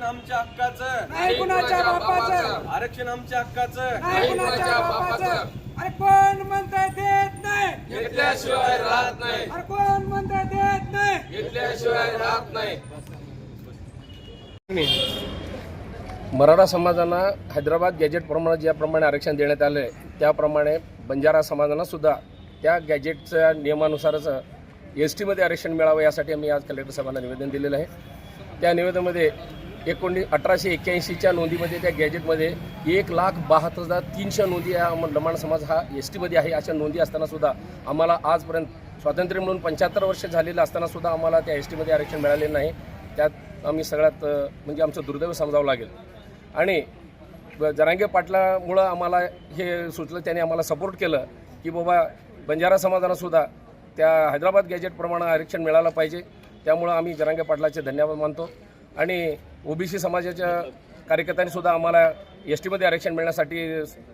नाही कुणाच्या बापाचं. आरक्षण आमच्या हक्काचं. नाही कुणाच्या बापाचं. अरे कोण म्हणताय देत नाही. घेतल्याशिवाय राहत नाही. अरे कोण म्हणताय देत नाही. घेतल्याशिवाय राहत नाही. मराठा समाजांना हैदराबाद गॅजेटप्रमाणे ज्याप्रमाणे आरक्षण देण्यात आलं आहे त्याप्रमाणे बंजारा समाजांना सुद्धा त्या गॅजेटच्या नियमानुसारच एस टीमध्ये आरक्षण मिळावं यासाठी आम्ही आज कलेक्टर साहेबांना निवेदन दिलेलं आहे. त्या निवेदनामध्ये एकोणी अठराशे एक्क्याऐंशीच्या नोंदीमध्ये त्या गॅजेटमध्ये एक लाख बहात्तर हजार तीनशे नोंदी या लमाण समाज हा एस टीमध्ये आहे. अशा नोंदी असतानासुद्धा आम्हाला आजपर्यंत स्वातंत्र्य म्हणून पंच्याहत्तर वर्ष झालेलं असतानासुद्धा आम्हाला त्या एस टीमध्ये आरक्षण मिळालेलं नाही. त्यात आम्ही सगळ्यात म्हणजे आमचं दुर्दैव समजावं लागेल. आणि ब- जरांगे पाटलामुळं आम्हाला हे सुचलं त्याने आम्हाला सपोर्ट केलं की बाबा बंजारा समाजाला सुद्धा त्या हैदराबाद गॅजेटप्रमाणे आरक्षण मिळालं पाहिजे. त्यामुळं आम्ही जरांगे पाटलाचे धन्यवाद मानतो. आणि ओबीसी समाजाच्या कार्यकर्त्यांनी सुद्धा आम्हाला एस टीमध्ये आरक्षण मिळण्यासाठी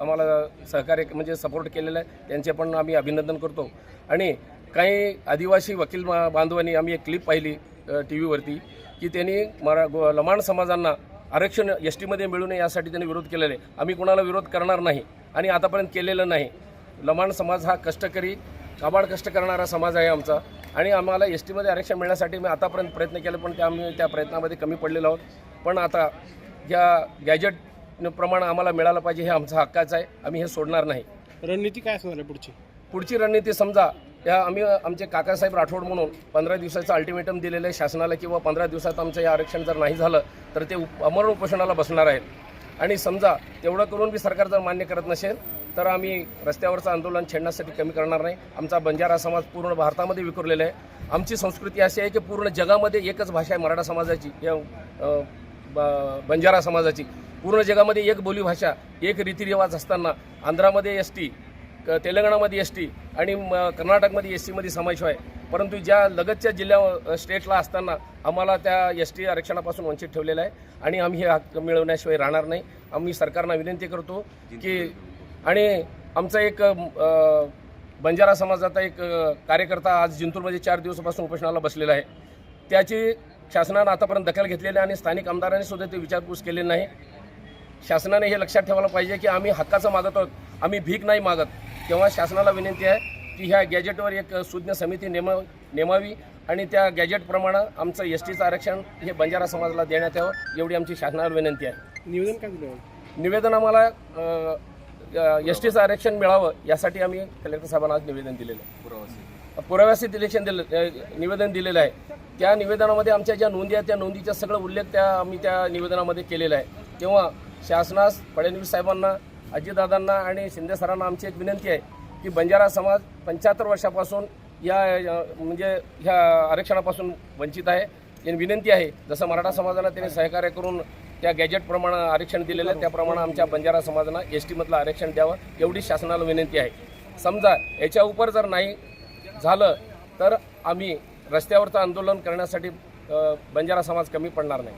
आम्हाला सहकार्य म्हणजे सपोर्ट केलेलं आहे. त्यांचे पण आम्ही अभिनंदन करतो. आणि काही आदिवासी वकील बांधवांनी आम्ही एक क्लिप पाहिली टी व्हीवरती की त्यांनी मरा लमाण समाजांना आरक्षण एस टीमध्ये मिळू नये यासाठी त्यांनी विरोध केलेला. आहे आम्ही कोणाला विरोध करणार नाही आणि आतापर्यंत केलेलं नाही. लमाण समाज हा कष्टकरी काबाड कष्ट करणारा समाज आहे आमचा. आणि आम्हाला एस टीमध्ये आरक्षण मिळण्यासाठी मी आतापर्यंत प्रयत्न केले पण त्या आम्ही त्या प्रयत्नामध्ये कमी पडलेलो आहोत. पण आता या गॅजेट प्रमाणे आम्हाला मिळालं पाहिजे हे आमचा हक्काचं आहे. आम्ही हे सोडणार नाही. रणनीती काय असणार आहे पुढची? पुढची रणनीती समजा या आम्ही आमचे काकासाहेब राठोड म्हणून पंधरा दिवसाचं अल्टिमेटम दिलेलं आहे शासनाला किंवा पंधरा दिवसात आमचं हे आरक्षण जर नाही झालं तर ते उप- अमरण उपोषणाला बसणार आहेत. आणि समजा तेवढं करून बी सरकार जर मान्य करत नसेल तर आम्ही रस्त्यावरचं आंदोलन छेडण्यासाठी कमी करणार नाही. आमचा बंजारा समाज पूर्ण भारतामध्ये विखुरलेला आहे. आमची संस्कृती अशी आहे की पूर्ण जगामध्ये एकच भाषा आहे मराठा समाजाची या बंजारा समाजाची. पूर्ण जगामध्ये एक बोलीभाषा एक रीतिरिवाज असताना आंध्रामध्ये एस टी क- तेलंगणामध्ये एस टी आणि म- कर्नाटकमध्ये एस टीमध्ये समावेश आहे. परंतु ज्या लगतच्या जिल्ह्या स्टेटला असताना आम्हाला त्या एस टी आरक्षणापासून वंचित ठेवलेलं आहे आणि आम्ही हे हक्क मिळवण्याशिवाय राहणार नाही. आम्ही सरकारना विनंती करतो की आणि आमचा एक बंजारा समाजाचा एक कार्यकर्ता आज जिंतूरमध्ये चार दिवसापासून उपोषणाला बसलेला आहे. त्याची शासनानं आतापर्यंत दखल घेतलेली आहे आणि स्थानिक आमदारांनी सुद्धा ते विचारपूस केलेली नाही. शासनाने हे लक्षात ठेवायला पाहिजे की आम्ही हक्काचं मागत आहोत. आम्ही भीक नाही मागत. तेव्हा शासनाला विनंती आहे की ह्या गॅजेटवर एक सुज्ञ समिती नेम नेमावी आणि त्या गॅजेटप्रमाणे आमचं एस टीचं आरक्षण हे बंजारा समाजाला देण्यात यावं एवढी आमची शासनाला विनंती आहे. निवेदन काय दिलं? निवेदन आम्हाला एस टीचं आरक्षण मिळावं यासाठी आम्ही कलेक्टर साहेबांना आज निवेदन दिलेलं आहे. पुराव्यासी इलेक्शन दिलं निवेदन दिलेलं आहे. त्या निवेदनामध्ये आमच्या ज्या नोंदी आहेत त्या नोंदीचा सगळं उल्लेख त्या आम्ही त्या निवेदनामध्ये केलेला आहे. तेव्हा शासनास फडणवीस साहेबांना अजितदादांना आणि शिंदे सरांना आमची एक विनंती आहे की बंजारा समाज पंच्याहत्तर वर्षापासून या म्हणजे ह्या आरक्षणापासून वंचित आहे. विनंती आहे जसं मराठा समाजाला त्यांनी सहकार्य करून त्या गॅजेटप्रमाणे आरक्षण दिलेलं आहे त्याप्रमाणे आमच्या बंजारा समाजाला एस टीमधलं आरक्षण द्यावं एवढी शासनाला विनंती आहे. समजा याच्या उपर जर नाही झालं तर आम्ही रस्त्यावरचं आंदोलन करण्यासाठी बंजारा समाज कमी पडणार नाही.